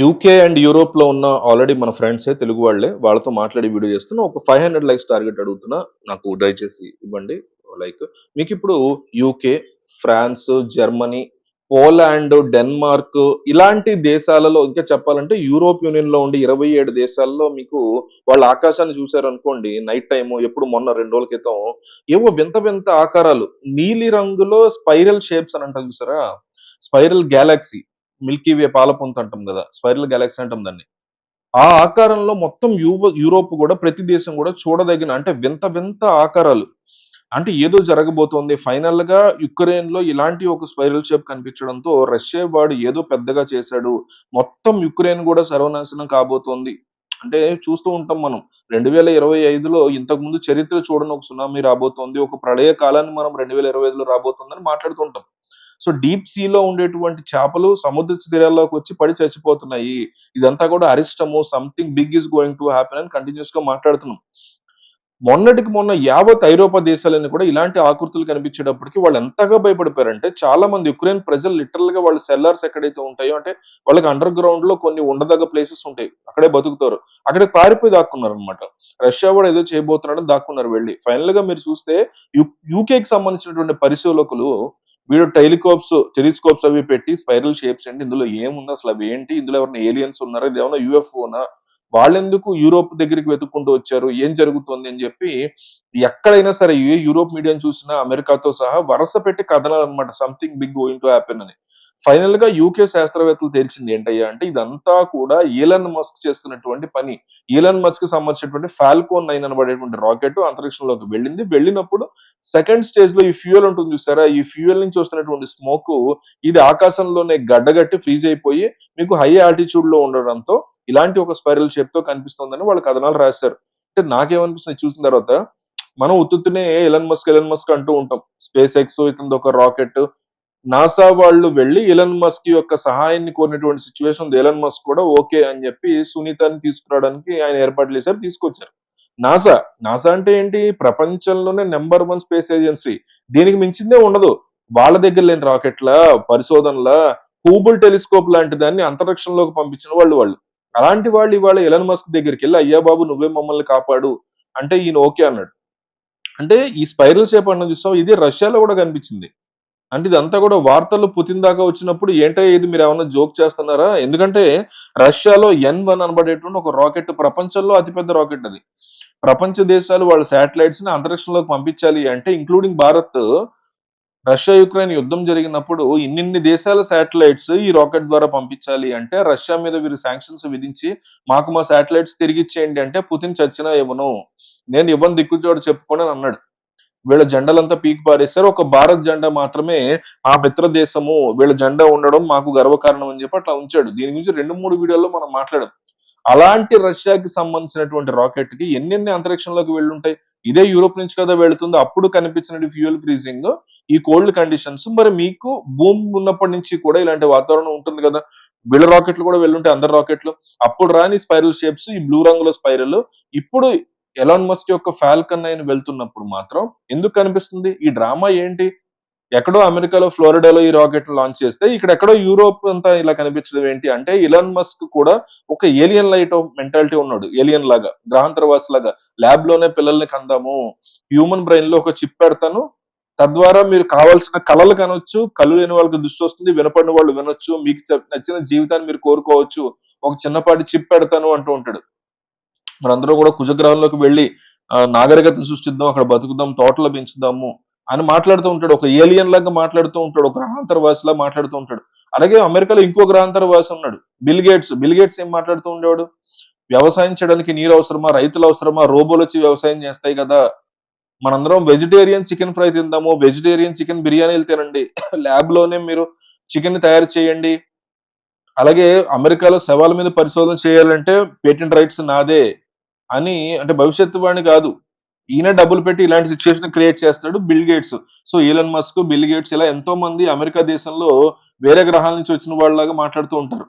UK and యూరోప్లో ఉన్న already మన ఫ్రెండ్సే తెలుగు వాళ్ళే వాళ్ళతో మాట్లాడి వీడియో చేస్తున్నా ఒక ఫైవ్ హండ్రెడ్ లైక్స్ టార్గెట్ అడుగుతున్నా నాకు దయచేసి ఇవ్వండి. లైక్ మీకు ఇప్పుడు UK France Germany Poland Denmark ఇలాంటి దేశాలలో ఇంకా చెప్పాలంటే యూరోప్ యూనియన్లో ఉండి ఇరవై ఏడు దేశాల్లో మీకు వాళ్ళ ఆకాశాన్ని చూసారు అనుకోండి నైట్ టైం ఎప్పుడు మొన్న రెండు రోజుల క్రితం ఏవో వింత వింత ఆకారాలు నీలి రంగులో స్పైరల్ షేప్స్ అని అంటారు చూసారా? స్పైరల్ గ్యాలక్సీ మిల్కీ వే పాలపుంత అంటాం కదా స్పైరల్ గెలాక్సీ అంటాం దాన్ని. ఆ ఆకారంలో మొత్తం యూవ యూరోప్ కూడా ప్రతి దేశం కూడా చూడదగిన అంటే వింత వింత ఆకారాలు. అంటే ఏదో జరగబోతోంది. ఫైనల్గా యుక్రెయిన్లో ఇలాంటి ఒక స్పైరల్ షేప్ కనిపించడంతో రష్యా వాడు ఏదో పెద్దగా చేశాడు. మొత్తం యుక్రెయిన్ కూడా సర్వనాశనం కాబోతోంది. అంటే చూస్తూ ఉంటాం మనం రెండు వేల ఇరవై ఐదులో ఇంతకు ముందు చరిత్ర చూడని ఒక సునామీ రాబోతోంది. ఒక ప్రళయ కాలాన్ని మనం రెండు వేల ఇరవై ఐదులో రాబోతోందని మాట్లాడుతుంటాం సో డీప్ సీలో ఉండేటువంటి చేపలు సముద్ర తీరాల్లోకి వచ్చి పడి చచ్చిపోతున్నాయి. ఇదంతా కూడా అరిష్టము something big is going to happen అని కంటిన్యూస్గా మాట్లాడుతున్నాం. మొన్నటికి మొన్న యావత్ ఐరోపా దేశాలని కూడా ఇలాంటి ఆకృతులు కనిపించేటప్పటికి వాళ్ళు ఎంతగా భయపడిపోయారంటే చాలా మంది యుక్రెయిన్ ప్రజలు లిటరల్గా వాళ్ళ సెల్లర్స్ ఎక్కడైతే ఉంటాయో అంటే వాళ్ళకి అండర్ గ్రౌండ్లో కొన్ని ఉండదగ్గ ప్లేసెస్ ఉంటాయి. అక్కడే బతుకుతారు. అక్కడే పారిపోయి దాక్కున్నారు అనమాట రష్యా కూడా ఏదో చేయబోతున్నాడని దాక్కున్నారు వెళ్ళి. ఫైనల్గా మీరు చూస్తే యూకేకి సంబంధించినటువంటి పరిశోధకులు వీడు టెలికోప్స్ టెలిస్కోప్స్ అవి పెట్టి స్పైరల్ షేప్స్ అండి. ఇందులో ఏముంది అసలు? అవి ఏంటి? ఇందులో ఎవరైనా ఏలియన్స్ ఉన్నారా? ఇది ఏమైనా యూఎఫ్ఓనా వాళ్ళెందుకు యూరోప్ దగ్గరికి వెతుక్కుంటూ వచ్చారు? ఏం జరుగుతుంది అని చెప్పి ఎక్కడైనా సరే ఏ యూరోప్ మీడియాని చూసినా అమెరికాతో సహా వరుస పెట్టి కథనాలు అనమాట something big going to happen అని. ఫైనల్గా యూకే శాస్త్రవేత్తలు తేల్చింది ఏంటయ్యా అంటే ఇదంతా కూడా ఈలన్ మస్క్ చేస్తున్నటువంటి పని. ఈలన్ మస్క్కి సంబంధించినటువంటి ఫాల్కోన్ నైన్ అనబడేటువంటి రాకెట్ అంతరిక్షంలోకి వెళ్ళింది. వెళ్ళినప్పుడు సెకండ్ స్టేజ్లో ఈ ఫ్యూయల్ ఉంటుంది చూసారా? ఈ ఫ్యూయల్ నుంచి వస్తున్నటువంటి స్మోక్ ఇది ఆకాశంలోనే గడ్డగట్టి ఫ్రీజ్ అయిపోయి మీకు హై ఆల్టిట్యూడ్లో ఉండడంతో ఇలాంటి ఒక స్పైరల్ షేప్తో కనిపిస్తుందని వాళ్ళు కథనాలు రాశారు. అంటే నాకేమనిపిస్తుంది చూసిన తర్వాత మనం ఉత్తునే ఎలన్ మస్క్ ఎలన్ మస్క్ అంటూ ఉంటాం. స్పేస్ ఎక్స్ ఇతని ఒక రాకెట్ నాసా వాళ్ళు వెళ్ళి ఇలన్ మస్క్ యొక్క సహాయాన్ని కోరినటువంటి సిచ్యువేషన్ ఉంది. ఎలన్ మస్క్ కూడా ఓకే అని చెప్పి సునీతాన్ని తీసుకురావడానికి ఆయన ఏర్పాట్లు చేశారు తీసుకొచ్చారు. నాసా నాసా అంటే ఏంటి? ప్రపంచంలోనే నెంబర్ వన్ స్పేస్ ఏజెన్సీ దీనికి మించిందే ఉండదు. వాళ్ళ దగ్గర లేని రాకెట్ల పరిశోధనల హూబుల్ టెలిస్కోప్ లాంటి దాన్ని అంతరిక్షంలోకి పంపించిన వాళ్ళు వాళ్ళు. అలాంటి వాళ్ళు ఇవాళ ఎలన్ మస్క్ దగ్గరికి వెళ్ళి అయ్యా బాబు నువ్వే మమ్మల్ని కాపాడు. అంటే ఈయన ఓకే అన్నాడు. అంటే ఈ స్పైరల్ షేప్ అన్న చూస్తాం ఇది రష్యాలో కూడా కనిపించింది. అంటే ఇదంతా కూడా వార్తలు పుతిన్ దాకా వచ్చినప్పుడు ఏంటో ఇది? మీరు ఏమైనా జోక్ చేస్తున్నారా? ఎందుకంటే రష్యాలో ఎన్ వన్ అనబడేటువంటి ఒక రాకెట్ ప్రపంచంలో అతిపెద్ద రాకెట్ అది. ప్రపంచ దేశాలు వాళ్ళ శాటిలైట్స్ని అంతరిక్షంలోకి పంపించాలి అంటే ఇంక్లూడింగ్ భారత్ రష్యా యుక్రెయిన్ యుద్ధం జరిగినప్పుడు ఇన్నిన్ని దేశాల శాటిలైట్స్ ఈ రాకెట్ ద్వారా పంపించాలి అంటే రష్యా మీద వీరు శాంక్షన్స్ విధించి మాకు మా శాటిలైట్స్ తిరిగి ఇచ్చేయండి అంటే పుతిన్ చచ్చినా ఇవ్వను. నేను ఇవ్వను దిక్కుచోడు చెప్పుకోండి అని అన్నాడు. వీళ్ళ జెండాలంతా పీక్ పారేశారు. ఒక భారత్ జెండా మాత్రమే ఆ మిత్ర దేశము వీళ్ళ జెండా ఉండడం మాకు గర్వకారణం అని చెప్పి అట్లా ఉంచాడు. దీని గురించి రెండు మూడు వీడియోల్లో మనం మాట్లాడాం. అలాంటి రష్యాకి సంబంధించినటువంటి రాకెట్కి ఎన్నెన్ని అంతరిక్షంలోకి వెళ్ళుంటాయి? ఇదే యూరోప్ నుంచి కదా వెళుతుంది. అప్పుడు కనిపించిన ఫ్యూయల్ ఫ్రీజింగ్ ఈ కోల్డ్ కండిషన్స్. మరి మీకు భూమి ఉన్నప్పటి నుంచి కూడా ఇలాంటి వాతావరణం ఉంటుంది కదా. వీళ్ళ రాకెట్లు కూడా వెళ్ళుంటాయి అందరు రాకెట్లు. అప్పుడు రాని స్పైరల్ షేప్స్ ఈ బ్లూ రంగులో స్పైరల్. ఇప్పుడు ఎలాన్ మస్క్ యొక్క ఫాల్కన్ అయిన వెళ్తున్నప్పుడు మాత్రం ఎందుకు కనిపిస్తుంది? ఈ డ్రామా ఏంటి? ఎక్కడో అమెరికాలో ఫ్లోరిడాలో ఈ రాకెట్ లాంచ్ చేస్తే ఇక్కడ ఎక్కడో యూరోప్ అంతా ఇలా కనిపించడం ఏంటి అంటే ఇలాన్ మస్క్ కూడా ఒక ఏలియన్ లైట్ మెంటాలిటీ ఉన్నాడు. ఏలియన్ లాగా గ్రహాంతరవాసి లాగా. ల్యాబ్లోనే పిల్లల్ని కందాము. హ్యూమన్ బ్రెయిన్లో ఒక చిప్ పెడతాను. తద్వారా మీరు కావాల్సిన కళలు కనొచ్చు. కళ్ళు లేని వాళ్ళకి దృష్టి వస్తుంది. వినపడిన వాళ్ళు వినొచ్చు. మీకు నచ్చిన జీవితాన్ని మీరు కోరుకోవచ్చు. ఒక చిన్నపాటి చిప్ పెడతాను అంటూ ఉంటాడు. మనందరూ కూడా కుజగ్రహంలోకి వెళ్ళి నాగరికతను సృష్టిద్దాం అక్కడ బతుకుదాం తోటలు పెంచుదాము అని మాట్లాడుతూ ఉంటాడు. ఒక ఏలియన్ లాగా మాట్లాడుతూ ఉంటాడు. ఒక గ్రహాంతరవాసిలా మాట్లాడుతూ ఉంటాడు. అలాగే అమెరికాలో ఇంకో గ్రహాంతరవాసి ఉన్నాడు. Bill gates. బిల్ గేట్స్ ఏం మాట్లాడుతూ ఉండేవాడు? వ్యవసాయం చేయడానికి నీరు అవసరమా? రైతులు అవసరమా? రోబోలు వచ్చి వ్యవసాయం చేస్తాయి కదా. మనందరం వెజిటేరియన్ చికెన్ ఫ్రై తిందాము. వెజిటేరియన్ చికెన్ బిర్యానీలు తినండి. ల్యాబ్లోనే మీరు చికెన్ తయారు చేయండి. అలాగే అమెరికాలో శవాల మీద పరిశోధన చేయాలంటే పేటెంట్ రైట్స్ నాదే. అని అంటే భవిష్యత్తు వాడిని కాదు. ఈయన డబ్బులు పెట్టి ఇలాంటి సిచ్యువేషన్ క్రియేట్ చేస్తాడు Bill Gates. So Elon Musk Bill Gates ఇలా ఎంతో మంది అమెరికా దేశంలో వేరే గ్రహాల నుంచి వచ్చిన వాళ్ళలాగా మాట్లాడుతూ ఉంటారు.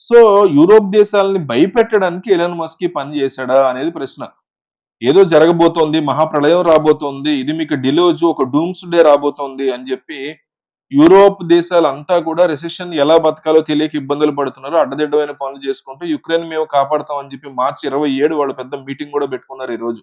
సో యూరోప్ దేశాలని భయపెట్టడానికి ఎలన్ మస్క్ పని చేశాడా అనేది ప్రశ్న. ఏదో జరగబోతోంది మహాప్రళయం రాబోతోంది ఇది మీకు డిలోజు ఒక డూమ్స్ డే రాబోతోంది అని చెప్పి యూరోప్ దేశాలంతా కూడా రెసెషన్ ఎలా బతకాలో తెలియక ఇబ్బందులు పడుతున్నారు. అడ్డదిడ్డమైన పనులు చేసుకుంటూ యుక్రెయిన్ మేము కాపాడతాం అని చెప్పి మార్చి ఇరవై ఏడు వాళ్ళు పెద్ద మీటింగ్ కూడా పెట్టుకున్నారు ఈ రోజు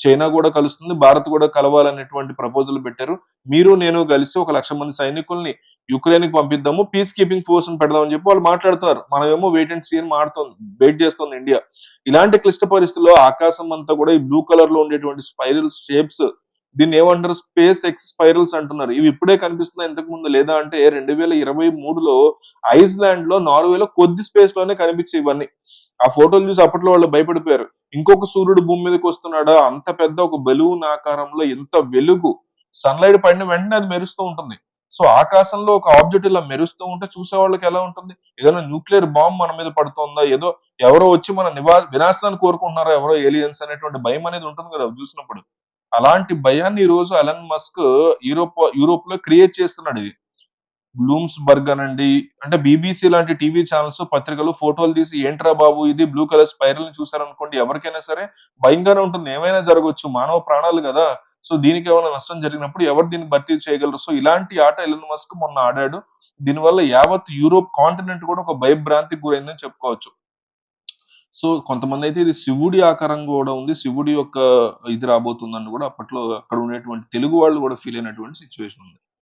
చైనా కూడా కలుస్తుంది. భారత్ కూడా కలవాలనేటువంటి ప్రపోజల్ పెట్టారు. మీరు నేను కలిసి ఒక లక్ష మంది సైనికుల్ని యుక్రెయిన్కి పంపిద్దాము పీస్ కీపింగ్ ఫోర్స్ పెడదామని చెప్పి వాళ్ళు మాట్లాడుతున్నారు మనమేమో వెయిట్ అండ్ సీన్ మాడుతుంది వెయిట్ చేస్తుంది ఇండియా ఇలాంటి క్లిష్ట పరిస్థితుల్లో ఆకాశం అంతా కూడా ఈ బ్లూ కలర్లో ఉండేటువంటి స్పైరల్ షేప్స్ దీన్ని ఏమంటారు? స్పేస్ ఎక్స్ స్పైరల్స్ అంటున్నారు. ఇవి ఇప్పుడే కనిపిస్తున్నాయి ఇంతకు ముందు. లేదా అంటే రెండు వేల ఇరవై మూడులో ఐస్లాండ్లో నార్వేలో కొద్ది స్పేస్లోనే కనిపించే ఇవన్నీ. ఆ ఫోటోలు చూసి అప్పట్లో వాళ్ళు భయపడిపోయారు. ఇంకొక సూర్యుడు భూమి మీదకి వస్తున్నాడా? అంత పెద్ద ఒక బెలూన్ ఆకారంలో ఎంత వెలుగు. సన్లైట్ పడిన వెంటనే అది మెరుస్తూ ఉంటుంది. సో ఆకాశంలో ఒక ఆబ్జెక్ట్ ఇలా మెరుస్తూ ఉంటే చూసే వాళ్ళకి ఎలా ఉంటుంది? ఏదైనా న్యూక్లియర్ బాంబ్ మన మీద పడుతుందా? ఏదో ఎవరో వచ్చి మన నివా వినాశనాన్ని కోరుకుంటున్నారో? ఎవరో ఏలియన్స్ అనేటువంటి భయం అనేది ఉంటుంది కదా చూసినప్పుడు. అలాంటి భయాన్ని ఈ రోజు అలన్ మస్క్ యూరోప్ యూరోప్లో క్రియేట్ చేస్తున్నాడు ఇది. బ్లూమ్స్ బర్గ్ అనండి అంటే బీబీసీ లాంటి టీవీ ఛానల్స్ పత్రికలు ఫోటోలు తీసి ఏంట్రా బాబు ఇది బ్లూ కలర్ స్పైరల్ చూసారనుకోండి ఎవరికైనా సరే భయంగానే ఉంటుంది. ఏమైనా జరగవచ్చు మానవ ప్రాణాలు కదా. సో దీనికి ఏమైనా నష్టం జరిగినప్పుడు ఎవరు దీన్ని భర్తీ చేయగలరు? సో ఇలాంటి ఆట ఎలన్ మస్క్ మొన్న ఆడాడు. దీనివల్ల యావత్ యూరోప్ కాంటినెంట్ కూడా ఒక భయభ్రాంతికి గురైందని చెప్పుకోవచ్చు. సో కొంతమంది అయితే ఇది శివుడి ఆకారం కూడా ఉంది శివుడి యొక్క ఇది రాబోతుందని కూడా అప్పట్లో అక్కడ ఉండేటువంటి తెలుగు వాళ్ళు కూడా ఫీల్ అయినటువంటి సిచ్యువేషన్ ఉంది.